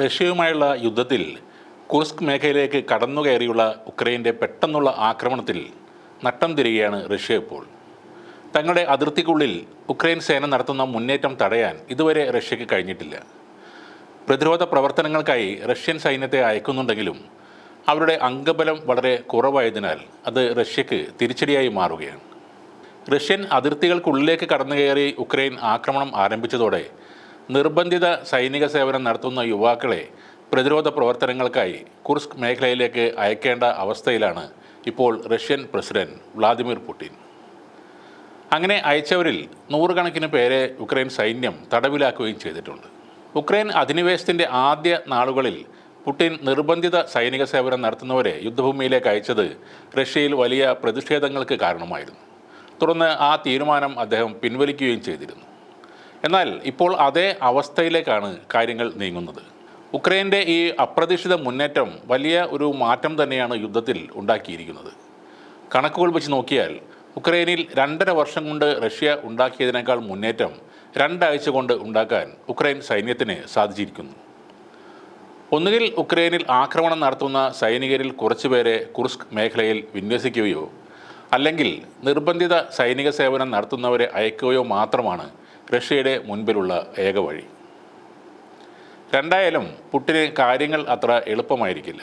റഷ്യയുമായുള്ള യുദ്ധത്തിൽ കുർസ്ക് മേഖലയിലേക്ക് കടന്നുകയറിയുള്ള ഉക്രൈന്റെ പെട്ടെന്നുള്ള ആക്രമണത്തിൽ നട്ടം തിരികെയാണ് റഷ്യ ഇപ്പോൾ. തങ്ങളുടെ അതിർത്തിക്കുള്ളിൽ ഉക്രൈൻ സേന നടത്തുന്ന മുന്നേറ്റം തടയാൻ ഇതുവരെ റഷ്യക്ക് കഴിഞ്ഞിട്ടില്ല. പ്രതിരോധ പ്രവർത്തനങ്ങൾക്കായി റഷ്യൻ സൈന്യത്തെ അയക്കുന്നുണ്ടെങ്കിലും അവരുടെ അംഗബലം വളരെ കുറവായതിനാൽ അത് റഷ്യക്ക് തിരിച്ചടിയായി മാറുകയാണ്. റഷ്യൻ അതിർത്തികൾക്കുള്ളിലേക്ക് കടന്നുകയറി ഉക്രൈൻ ആക്രമണം ആരംഭിച്ചതോടെ നിർബന്ധിത സൈനിക സേവനം നടത്തുന്ന യുവാക്കളെ പ്രതിരോധ പ്രവർത്തനങ്ങൾക്കായി കുർസ്ക് മേഖലയിലേക്ക് അയക്കേണ്ട അവസ്ഥയിലാണ് ഇപ്പോൾ റഷ്യൻ പ്രസിഡന്റ് വ്ളാദിമിർ പുടിൻ. അങ്ങനെ അയച്ചവരിൽ നൂറുകണക്കിന് പേരെ ഉക്രൈൻ സൈന്യം തടവിലാക്കുകയും ചെയ്തിട്ടുണ്ട്. ഉക്രൈൻ അധിനിവേശത്തിന്റെ ആദ്യ നാളുകളിൽ പുടിൻ നിർബന്ധിത സൈനിക സേവനം നടത്തുന്നവരെ യുദ്ധഭൂമിയിലേക്ക് അയച്ചത് റഷ്യയിൽ വലിയ പ്രതിഷേധങ്ങൾക്ക് കാരണമായിരുന്നു. തുടർന്ന് ആ തീരുമാനം അദ്ദേഹം പിൻവലിക്കുകയും ചെയ്തിരുന്നു. എന്നാൽ ഇപ്പോൾ അതേ അവസ്ഥയിലേക്കാണ് കാര്യങ്ങൾ നീങ്ങുന്നത്. ഉക്രൈന്റെ ഈ അപ്രതീക്ഷിത മുന്നേറ്റം വലിയ ഒരു മാറ്റം തന്നെയാണ് യുദ്ധത്തിൽ ഉണ്ടാക്കിയിരിക്കുന്നത്. കണക്കുകൾ വെച്ച് നോക്കിയാൽ ഉക്രൈനിൽ രണ്ടര വർഷം കൊണ്ട് റഷ്യ ഉണ്ടാക്കിയതിനേക്കാൾ മുന്നേറ്റം രണ്ടാഴ്ച കൊണ്ട് ഉണ്ടാക്കാൻ ഉക്രൈൻ സൈന്യത്തിന് സാധിച്ചിരിക്കുന്നു. ഒന്നുകിൽ ഉക്രൈനിൽ ആക്രമണം നടത്തുന്ന സൈനികരിൽ കുറച്ചുപേരെ കുർസ്ക് മേഖലയിൽ വിന്യസിക്കുകയോ അല്ലെങ്കിൽ നിർബന്ധിത സൈനിക സേവനം നടത്തുന്നവരെ അയക്കുകയോ മാത്രമാണ് റഷ്യയുടെ മുൻപിലുള്ള ഏക വഴി. രണ്ടായാലും പുട്ടിന് കാര്യങ്ങൾ അത്ര എളുപ്പമായിരിക്കില്ല.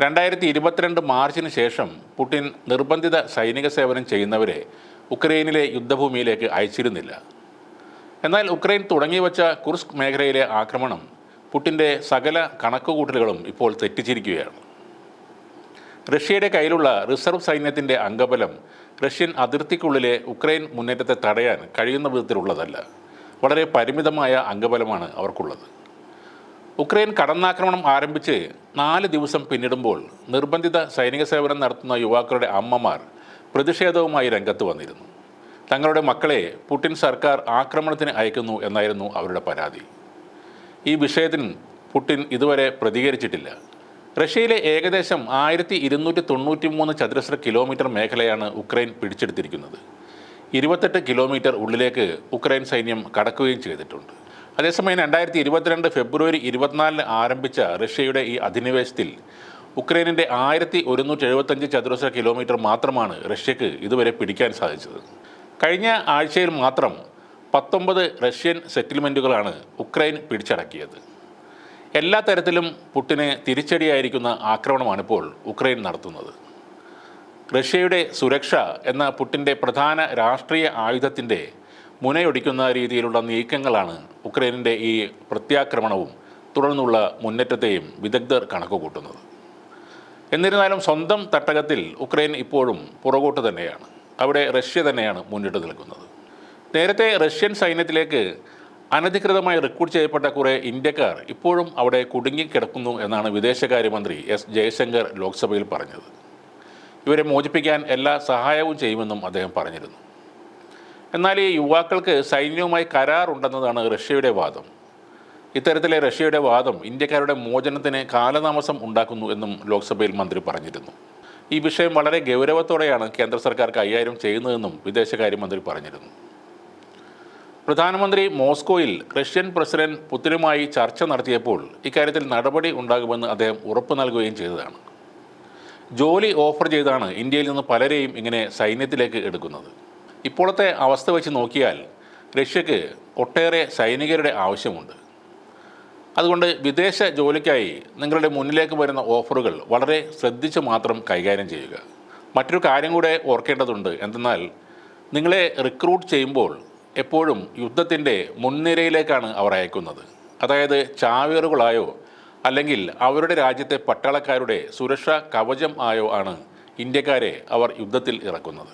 രണ്ടായിരത്തി ഇരുപത്തിരണ്ട് മാർച്ചിന് ശേഷം പുട്ടിൻ നിർബന്ധിത സൈനിക സേവനം ചെയ്യുന്നവരെ ഉക്രൈനിലെ യുദ്ധഭൂമിയിലേക്ക് അയച്ചിരുന്നില്ല. എന്നാൽ ഉക്രൈൻ തുടങ്ങിവച്ച കുർസ്ക് മേഖലയിലെ ആക്രമണം പുട്ടിന്റെ സകല കണക്കുകൂട്ടലുകളും ഇപ്പോൾ തെറ്റിച്ചിരിക്കുകയാണ്. റഷ്യയുടെ കയ്യിലുള്ള റിസർവ് സൈന്യത്തിന്റെ അംഗബലം റഷ്യൻ അതിർത്തിക്കുള്ളിലെ ഉക്രൈൻ മുന്നേറ്റത്തെ തടയാൻ കഴിയുന്ന വിധത്തിലുള്ളതല്ല. വളരെ പരിമിതമായ അംഗബലമാണ് അവർക്കുള്ളത്. ഉക്രൈൻ കടന്നാക്രമണം ആരംഭിച്ച് നാല് ദിവസം പിന്നിടുമ്പോൾ നിർബന്ധിത സൈനിക സേവനം നടത്തുന്ന യുവാക്കളുടെ അമ്മമാർ പ്രതിഷേധവുമായി രംഗത്ത് വന്നിരുന്നു. തങ്ങളുടെ മക്കളെ പുടിൻ സർക്കാർ ആക്രമണത്തിന് അയക്കുന്നു എന്നായിരുന്നു അവരുടെ പരാതി. ഈ വിഷയത്തിന് പുടിൻ ഇതുവരെ പ്രതികരിച്ചിട്ടില്ല. റഷ്യയിലെ ഏകദേശം ആയിരത്തി ഇരുന്നൂറ്റി തൊണ്ണൂറ്റി മൂന്ന് ചതുരശ്ര കിലോമീറ്റർ മേഖലയാണ് ഉക്രൈൻ പിടിച്ചെടുത്തിരിക്കുന്നത്. ഇരുപത്തെട്ട് കിലോമീറ്റർ ഉള്ളിലേക്ക് ഉക്രൈൻ സൈന്യം കടക്കുകയും ചെയ്തിട്ടുണ്ട്. അതേസമയം രണ്ടായിരത്തി ഇരുപത്തിരണ്ട് ഫെബ്രുവരി ഇരുപത്തിനാലിന് ആരംഭിച്ച റഷ്യയുടെ ഈ അധിനിവേശത്തിൽ ഉക്രൈനിന്റെ ആയിരത്തി ഒരുന്നൂറ്റി എഴുപത്തഞ്ച് ചതുരശ്ര കിലോമീറ്റർ മാത്രമാണ് റഷ്യക്ക് ഇതുവരെ പിടിക്കാൻ സാധിച്ചത്. കഴിഞ്ഞ ആഴ്ചയിൽ മാത്രം പത്തൊമ്പത് റഷ്യൻ സെറ്റിൽമെന്റുകളാണ് ഉക്രൈൻ പിടിച്ചടക്കിയത്. എല്ലാ തരത്തിലും പുട്ടിന് തിരിച്ചടിയായിരിക്കുന്ന ആക്രമണമാണ് ഇപ്പോൾ ഉക്രൈൻ നടത്തുന്നത്. റഷ്യയുടെ സുരക്ഷ എന്ന പുട്ടിന്റെ പ്രധാന രാഷ്ട്രീയ ആയുധത്തിന്റെ മുനയൊടിക്കുന്ന രീതിയിലുള്ള നീക്കങ്ങളാണ് ഉക്രൈനിന്റെ ഈ പ്രത്യാക്രമണവും തുടർന്നുള്ള മുന്നേറ്റത്തെയും വിദഗ്ധർ കണക്കുകൂട്ടുന്നത്. എന്നിരുന്നാലും സ്വന്തം തട്ടകത്തിൽ ഉക്രൈൻ ഇപ്പോഴും പുറകോട്ട് തന്നെയാണ്. അവിടെ റഷ്യ തന്നെയാണ് മുന്നിട്ട് നിൽക്കുന്നത്. നേരത്തെ റഷ്യൻ സൈന്യത്തിലേക്ക് അനധികൃതമായി റിക്രൂട്ട് ചെയ്യപ്പെട്ട കുറെ ഇന്ത്യക്കാർ ഇപ്പോഴും അവിടെ കുടുങ്ങിക്കിടക്കുന്നു എന്നാണ് വിദേശകാര്യമന്ത്രി എസ് ജയശങ്കർ ലോക്സഭയിൽ പറഞ്ഞത്. ഇവരെ മോചിപ്പിക്കാൻ എല്ലാ സഹായവും ചെയ്യുമെന്നും അദ്ദേഹം പറഞ്ഞിരുന്നു. എന്നാൽ ഈ യുവാക്കൾക്ക് സൈന്യവുമായി കരാറുണ്ടെന്നതാണ് റഷ്യയുടെ വാദം. ഇത്തരത്തിലെ റഷ്യയുടെ വാദം ഇന്ത്യക്കാരുടെ മോചനത്തിന് കാലതാമസം ഉണ്ടാക്കുന്നു എന്നും ലോക്സഭയിൽ മന്ത്രി പറഞ്ഞിരുന്നു. ഈ വിഷയം വളരെ ഗൗരവത്തോടെയാണ് കേന്ദ്ര സർക്കാർ കൈകാര്യം ചെയ്യുന്നതെന്നും വിദേശകാര്യമന്ത്രി പറഞ്ഞിരുന്നു. പ്രധാനമന്ത്രി മോസ്കോയിൽ റഷ്യൻ പ്രസിഡന്റ് പുത്തിനുമായി ചർച്ച നടത്തിയപ്പോൾ ഇക്കാര്യത്തിൽ നടപടി ഉണ്ടാകുമെന്ന് അദ്ദേഹം ഉറപ്പു നൽകുകയും ചെയ്തതാണ്. ജോലി ഓഫർ ചെയ്താണ് ഇന്ത്യയിൽ നിന്ന് പലരെയും ഇങ്ങനെ സൈന്യത്തിലേക്ക് എടുക്കുന്നത്. ഇപ്പോഴത്തെ അവസ്ഥ വെച്ച് നോക്കിയാൽ റഷ്യക്ക് ഒട്ടേറെ സൈനികരുടെ ആവശ്യമുണ്ട്. അതുകൊണ്ട് വിദേശ ജോലിക്കായി നിങ്ങളുടെ മുന്നിലേക്ക് വരുന്ന ഓഫറുകൾ വളരെ ശ്രദ്ധിച്ച് മാത്രം കൈകാര്യം ചെയ്യുക. മറ്റൊരു കാര്യം കൂടെ ഓർക്കേണ്ടതുണ്ട് എന്തെന്നാൽ നിങ്ങളെ റിക്രൂട്ട് ചെയ്യുമ്പോൾ എപ്പോഴും യുദ്ധത്തിന്റെ മുൻനിരയിലേക്കാണ് അവർ അയക്കുന്നത്. അതായത് ചാവേറുകളായോ അല്ലെങ്കിൽ അവരുടെ രാജ്യത്തെ പട്ടാളക്കാരുടെ സുരക്ഷാ കവചം ആയോ ആണ് ഇന്ത്യക്കാരെ അവർ യുദ്ധത്തിൽ ഇറക്കുന്നത്.